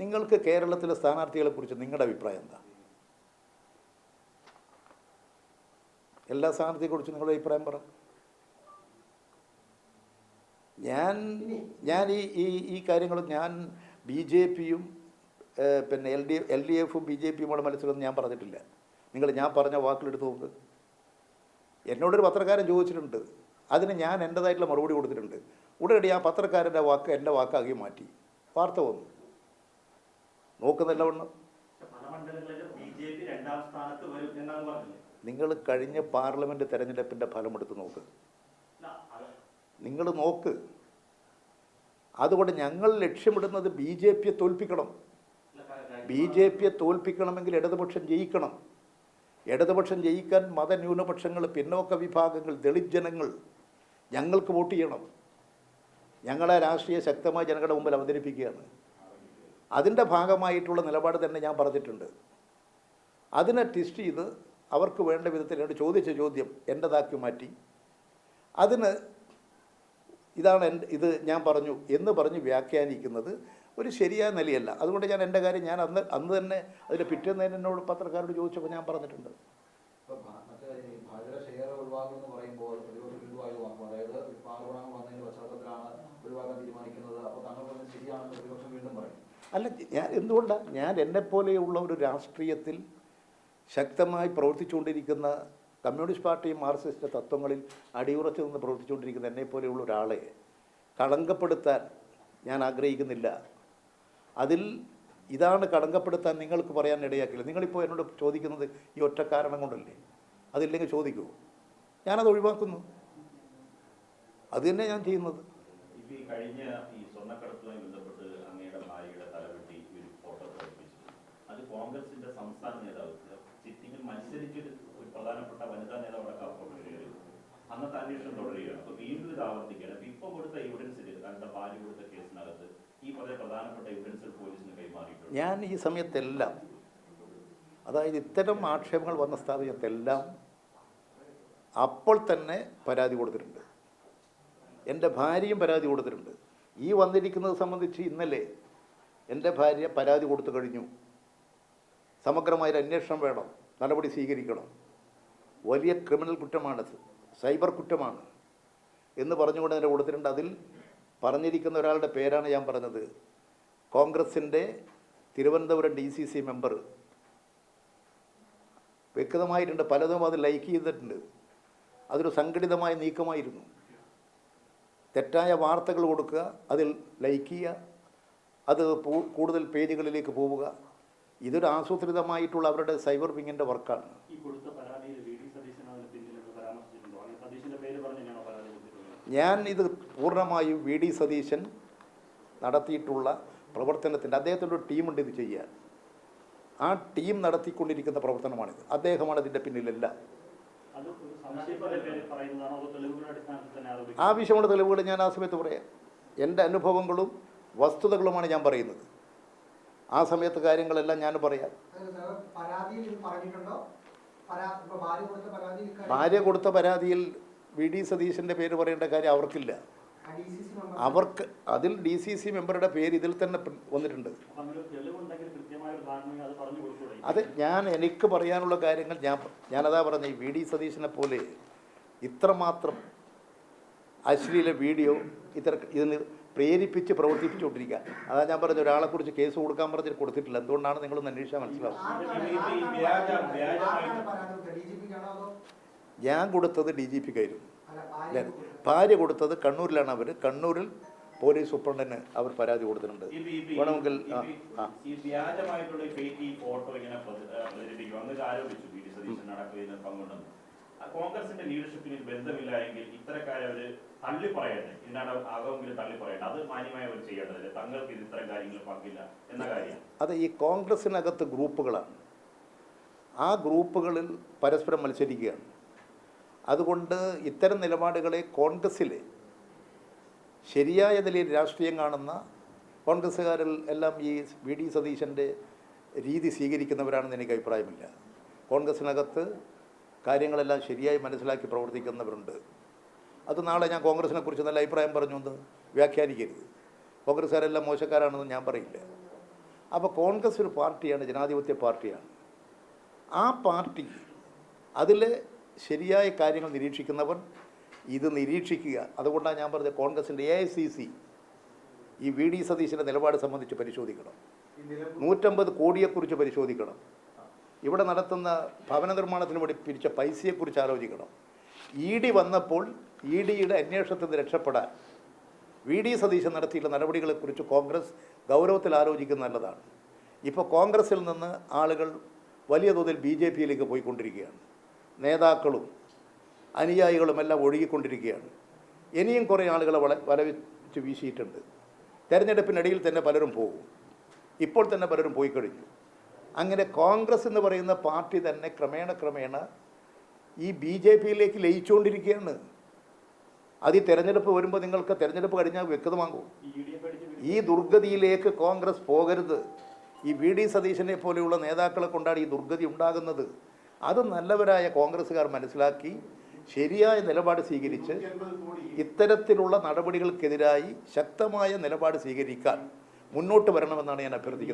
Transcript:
നിങ്ങൾക്ക് കേരളത്തിലെ സ്ഥാനാർത്ഥികളെ കുറിച്ച് നിങ്ങളുടെ അഭിപ്രായം എന്താ? എല്ലാ സ്ഥാനാർത്ഥിയെ കുറിച്ച് നിങ്ങളുടെ അഭിപ്രായം പറ. ഞാൻ ഞാൻ ഈ ഈ ഈ കാര്യങ്ങൾ ഞാൻ ബി ജെ പിയും പിന്നെ എൽ ഡി എൽ ഡി എഫും ബി ജെ പിയും കൂടെ മത്സരം ഞാൻ പറഞ്ഞിട്ടില്ല. നിങ്ങൾ ഞാൻ പറഞ്ഞ വാക്കിലെടുത്ത് നോക്ക്. എന്നോടൊരു പത്രക്കാരൻ ചോദിച്ചിട്ടുണ്ട്. അതിന് ഞാൻ എന്റെതായിട്ടുള്ള മറുപടി കൊടുത്തിട്ടുണ്ട്. ഉടനടി ആ പത്രക്കാരന്റെ വാക്ക് എന്റെ വാക്കാക്കി മാറ്റി. വാർത്ത വന്നു. എന്നാണ് ഒന്ന് നിങ്ങൾ കഴിഞ്ഞ പാർലമെന്റ് തെരഞ്ഞെടുപ്പിന്റെ ഫലം എടുത്ത് നോക്ക് നിങ്ങൾ നോക്ക്. അതുകൊണ്ട് ഞങ്ങൾ ലക്ഷ്യമിടുന്നത് ബി ജെ പിയെ തോൽപ്പിക്കണം. ബി ജെ പിയെ തോൽപ്പിക്കണമെങ്കിൽ ഇടതുപക്ഷം ജയിക്കണം. ഇടതുപക്ഷം ജയിക്കാൻ മതന്യൂനപക്ഷങ്ങൾ പിന്നോക്ക വിഭാഗങ്ങൾ ദളിത് ജനങ്ങൾ ഞങ്ങൾക്ക് വോട്ട് ചെയ്യണം. ഞങ്ങളെ രാഷ്ട്രീയ ശക്തമായ ജനങ്ങളുടെ മുമ്പിൽ അവതരിപ്പിക്കുകയാണ്. അതിന്റെ ഭാഗമായിട്ടുള്ള നിലപാട് തന്നെ ഞാൻ പറഞ്ഞിട്ടുണ്ട്. അതിനെ ട്വിസ്റ്റ് ചെയ്ത് അവർക്ക് വേണ്ട വിധത്തിൽ എന്നോട് ചോദിച്ച ചോദ്യം എന്റെതാക്കി മാറ്റി. അതിന് ഇതാണ് എന്റെ ഇത് ഞാൻ പറഞ്ഞു എന്ന് പറഞ്ഞ് വ്യാഖ്യാനിക്കുന്നത് ഒരു ശരിയായ നിലയല്ല. അതുകൊണ്ട് ഞാൻ എന്റെ കാര്യം ഞാൻ അന്ന് അന്ന് തന്നെ അതിന്റെ പിറ്റേന്ന് തന്നെ എന്നോട് പത്രക്കാരോട് ചോദിച്ചപ്പോൾ ഞാൻ പറഞ്ഞിട്ടുണ്ട്. അതായത് തീരുമാനിക്കുന്നത്. അപ്പോൾ താങ്കൾ ശരിയാണെന്ന് പ്രതിപക്ഷം വീണ്ടും പറയും. അല്ല ഞാൻ എന്തുകൊണ്ടാണ് ഞാൻ എന്നെപ്പോലെയുള്ള ഒരു രാഷ്ട്രീയത്തിൽ ശക്തമായി പ്രവർത്തിച്ചുകൊണ്ടിരിക്കുന്ന കമ്മ്യൂണിസ്റ്റ് പാർട്ടിയും മാർക്സിസ്റ്റ് തത്വങ്ങളിൽ അടിയുറച്ചു നിന്ന് പ്രവർത്തിച്ചുകൊണ്ടിരിക്കുന്ന എന്നെപ്പോലെയുള്ള ഒരാളെ കളങ്കപ്പെടുത്താൻ ഞാൻ ആഗ്രഹിക്കുന്നില്ല. അതിൽ ഇതാണ് കളങ്കപ്പെടുത്താൻ നിങ്ങൾക്ക് പറയാൻ ഇടയാക്കില്ല. നിങ്ങളിപ്പോൾ എന്നോട് ചോദിക്കുന്നത് ഈ ഒറ്റ കാരണം കൊണ്ടല്ലേ? അതില്ലെങ്കിൽ ചോദിക്കൂ. ഞാനത് ഒഴിവാക്കുന്നു. അത് തന്നെ ഞാൻ ചെയ്യുന്നത്. കഴിഞ്ഞ ഈ സ്വർണക്കടത്തുമായി കോൺഗ്രസിന്റെ സംസ്ഥാന നേതാവ് സിറ്റിംഗിൽ മത്സരിച്ചൊരു ഒരു പ്രധാനപ്പെട്ട വനിതാ നേതാവ് അടക്കം കയറി അന്നത്തെ അന്വേഷണം തുടരുകയാണ്. അപ്പൊ വീണ്ടും ഇത് ആവർത്തിക്കുകയാണ്. അപ്പൊ ഇപ്പൊ കൊടുത്ത എവിഡൻസിൽ തന്റെ ഭാര്യ കൊടുത്ത കേസിനകത്ത് ഈ വളരെ പ്രധാനപ്പെട്ട എവിഡൻസ് പോലീസിന് കൈമാറിയിട്ടുണ്ട്? ഞാൻ ഈ സമയത്തെല്ലാം അതായത് ഇത്തരം ആക്ഷേപങ്ങൾ വന്ന സ്ഥാപനത്തെല്ലാം അപ്പോൾ തന്നെ പരാതി കൊടുത്തിട്ടുണ്ട്. എന്റെ ഭാര്യയും പരാതി കൊടുത്തിട്ടുണ്ട്. ഈ വന്നിരിക്കുന്നത് സംബന്ധിച്ച് ഇന്നലെ എന്റെ ഭാര്യ പരാതി കൊടുത്തു കഴിഞ്ഞു. സമഗ്രമായൊരു അന്വേഷണം വേണം നടപടി സ്വീകരിക്കണം. വലിയ ക്രിമിനൽ കുറ്റമാണത് സൈബർ കുറ്റമാണ്. എന്ന് പറഞ്ഞുകൊണ്ട് എന്റെ കൊടുത്തിട്ടുണ്ട് അതിൽ പറഞ്ഞിരിക്കുന്ന ഒരാളുടെ പേരാണ് ഞാൻ പറഞ്ഞത്. കോൺഗ്രസിന്റെ Thiruvananthapuram D C C member. വ്യക്തമായിട്ടുണ്ട് പലതും അത് ലൈക്ക് ചെയ്തിട്ടുണ്ട്. അതൊരു സംഘടിതമായ നീക്കമായിരുന്നു. തെറ്റായ വാർത്തകൾ കൊടുക്കുക അതിൽ ലൈക്ക് ചെയ്യുക അത് കൂടുതൽ പേജുകളിലേക്ക് പോവുക. ഇതൊരു ആസൂത്രിതമായിട്ടുള്ള അവരുടെ സൈബർ വിങ്ങിന്റെ വർക്കാണ്. ഞാൻ ഇത് പൂർണമായും വി ഡി സതീശൻ നടത്തിയിട്ടുള്ള പ്രവർത്തനത്തിന്റെ അദ്ദേഹത്തിന്റെ ഒരു ടീമുണ്ട് ഇത് ചെയ്യാൻ. ആ ടീം നടത്തിക്കൊണ്ടിരിക്കുന്ന പ്രവർത്തനമാണിത്. അദ്ദേഹമാണ് ഇതിന്റെ പിന്നിലല്ല. ആവശ്യമുള്ള തെളിവുകൾ ഞാൻ ആ സമയത്ത് പറയാം. എന്റെ അനുഭവങ്ങളും വസ്തുതകളുമാണ് ഞാൻ പറയുന്നത്. ആ സമയത്ത് കാര്യങ്ങളെല്ലാം ഞാൻ പറയാം. ഭാര്യ കൊടുത്ത പരാതിയിൽ വി ഡി സതീശന്റെ പേര് പറയേണ്ട കാര്യം അവർക്കില്ല. അവർക്ക് അതിൽ ഡി സി സി മെമ്പറുടെ പേര് ഇതിൽ തന്നെ വന്നിട്ടുണ്ട്. അത് പറഞ്ഞു കൊടുക്കൂടെ അത് ഞാൻ എനിക്ക് പറയാനുള്ള കാര്യങ്ങൾ ഞാൻ ഞാനതാ പറഞ്ഞ വി ഡി സതീശനെ പോലെ ഇത്രമാത്രം അശ്ലീല വീഡിയോ ഇത്ര ഇതിന് പ്രേരിപ്പിച്ച് പ്രവർത്തിപ്പിച്ചുകൊണ്ടിരിക്കുക. അതാ ഞാൻ പറഞ്ഞു ഒരാളെ കുറിച്ച് കേസ് കൊടുക്കാൻ പറഞ്ഞിട്ട് കൊടുത്തിട്ടില്ല. എന്തുകൊണ്ടാണ് നിങ്ങൾ അന്വേഷിച്ചാൽ മനസ്സിലാവും. ഞാൻ കൊടുത്തത് ഡി ജി പിക്കായിരുന്നു. ഭാര്യ കൊടുത്തത്? കണ്ണൂരിലാണ് അവർ കണ്ണൂരിൽ പോലീസ് സൂപ്രണ്ടിന് അവർ പരാതി കൊടുത്തിട്ടുണ്ട്. വേണമെങ്കിൽ ഈ ഫോട്ടോ ഇങ്ങനെ കോൺഗ്രസിന്റെ ലീഡർഷിപ്പിന് ബന്ധമില്ല എങ്കിൽ ഇത്തരക്കാരെ അവർ തള്ളി പറയട്ടെ ഇതിനകം ആകമെങ്കിലും തള്ളി പറയട്ടെ അത് മാന്യമായി അവർ ചെയ്യേണ്ടതില്ല തങ്ങൾക്ക് ഇത് ഇത്തരം കാര്യങ്ങൾ പങ്കില്ല എന്ന കാര്യം. അത് ഈ കോൺഗ്രസിനകത്ത് ഗ്രൂപ്പുകളാണ്. ആ ഗ്രൂപ്പുകളിൽ പരസ്പരം മത്സരിക്കുകയാണ്. അതുകൊണ്ട് ഇത്തരം നിലപാടുകളെ കോൺഗ്രസ്സിൽ ശരിയായ നിലയിൽ രാഷ്ട്രീയം കാണുന്ന കോൺഗ്രസ്സുകാരിൽ എല്ലാം ഈ വി ഡി സതീശന്റെ രീതി സ്വീകരിക്കുന്നവരാണെന്ന് എനിക്ക് അഭിപ്രായമില്ല. കോൺഗ്രസ്സിനകത്ത് കാര്യങ്ങളെല്ലാം ശരിയായി മനസ്സിലാക്കി പ്രവർത്തിക്കുന്നവരുണ്ട്. അത് നാളെ ഞാൻ കോൺഗ്രസിനെ കുറിച്ച് നല്ല അഭിപ്രായം പറഞ്ഞു എന്ന് വ്യാഖ്യാനിക്കരുത്. കോൺഗ്രസ്സുകാരെല്ലാം മോശക്കാരാണെന്ന് ഞാൻ പറയില്ല. അപ്പോൾ കോൺഗ്രസ് ഒരു പാർട്ടിയാണ് ജനാധിപത്യ പാർട്ടിയാണ്. ആ പാർട്ടി അതിൽ ശരിയായ കാര്യങ്ങൾ നിരീക്ഷിക്കുന്നവർ ഇത് നിരീക്ഷിക്കുക. അതുകൊണ്ടാണ് ഞാൻ പറഞ്ഞത് കോൺഗ്രസിന്റെ എ ഐ സി സി ഈ വി ഡി സതീശിന്റെ നിലപാട് സംബന്ധിച്ച് പരിശോധിക്കണം. നൂറ്റമ്പത് കോടിയെക്കുറിച്ച് പരിശോധിക്കണം. ഇവിടെ നടത്തുന്ന ഭവന നിർമ്മാണത്തിന് വേണ്ടി പിരിച്ച പൈസയെക്കുറിച്ച് ആലോചിക്കണം. ഇ ഡി വന്നപ്പോൾ ഇ ഡിയുടെ അന്വേഷണത്തിൽ നിന്ന് രക്ഷപ്പെടാൻ വി ഡി സതീശൻ നടത്തിയിട്ടുള്ള നടപടികളെക്കുറിച്ച് കോൺഗ്രസ് ഗൗരവത്തിൽ ആലോചിക്കുന്ന നല്ലതാണ്. ഇപ്പോൾ കോൺഗ്രസിൽ നിന്ന് ആളുകൾ വലിയ തോതിൽ ബി ജെ പിയിലേക്ക് പോയിക്കൊണ്ടിരിക്കുകയാണ്. നേതാക്കളും അനുയായികളും എല്ലാം ഒഴുകിക്കൊണ്ടിരിക്കുകയാണ്. ഇനിയും കുറേ ആളുകളെ വള വലവിച്ച് വീശിയിട്ടുണ്ട്. തെരഞ്ഞെടുപ്പിനിടയിൽ തന്നെ പലരും പോകും ഇപ്പോൾ തന്നെ പലരും പോയി കഴിഞ്ഞു. അങ്ങനെ കോൺഗ്രസ് എന്ന് പറയുന്ന പാർട്ടി തന്നെ ക്രമേണ ക്രമേണ ഈ ബി ജെ പിയിലേക്ക് ലയിച്ചുകൊണ്ടിരിക്കുകയാണ്. അത് ഈ തെരഞ്ഞെടുപ്പ് വരുമ്പോൾ നിങ്ങൾക്ക് തെരഞ്ഞെടുപ്പ് കഴിഞ്ഞാൽ വ്യക്തമാകും. പേടിച്ച് ഈ ദുർഗതിയിലേക്ക് കോൺഗ്രസ് പോകരുത്. ഈ വി ഡി സതീശനെ പോലെയുള്ള നേതാക്കളെ കൊണ്ടാണ് ഈ ദുർഗതി ഉണ്ടാകുന്നത്. അത് നല്ലവരായ കോൺഗ്രസ്സുകാർ മനസ്സിലാക്കി ശരിയായ നിലപാട് സ്വീകരിച്ച് ഇത്തരത്തിലുള്ള നടപടികൾക്കെതിരായി ശക്തമായ നിലപാട് സ്വീകരിക്കാൻ മുന്നോട്ട് വരണമെന്നാണ് ഞാൻ അഭ്യർത്ഥിക്കുന്നത്.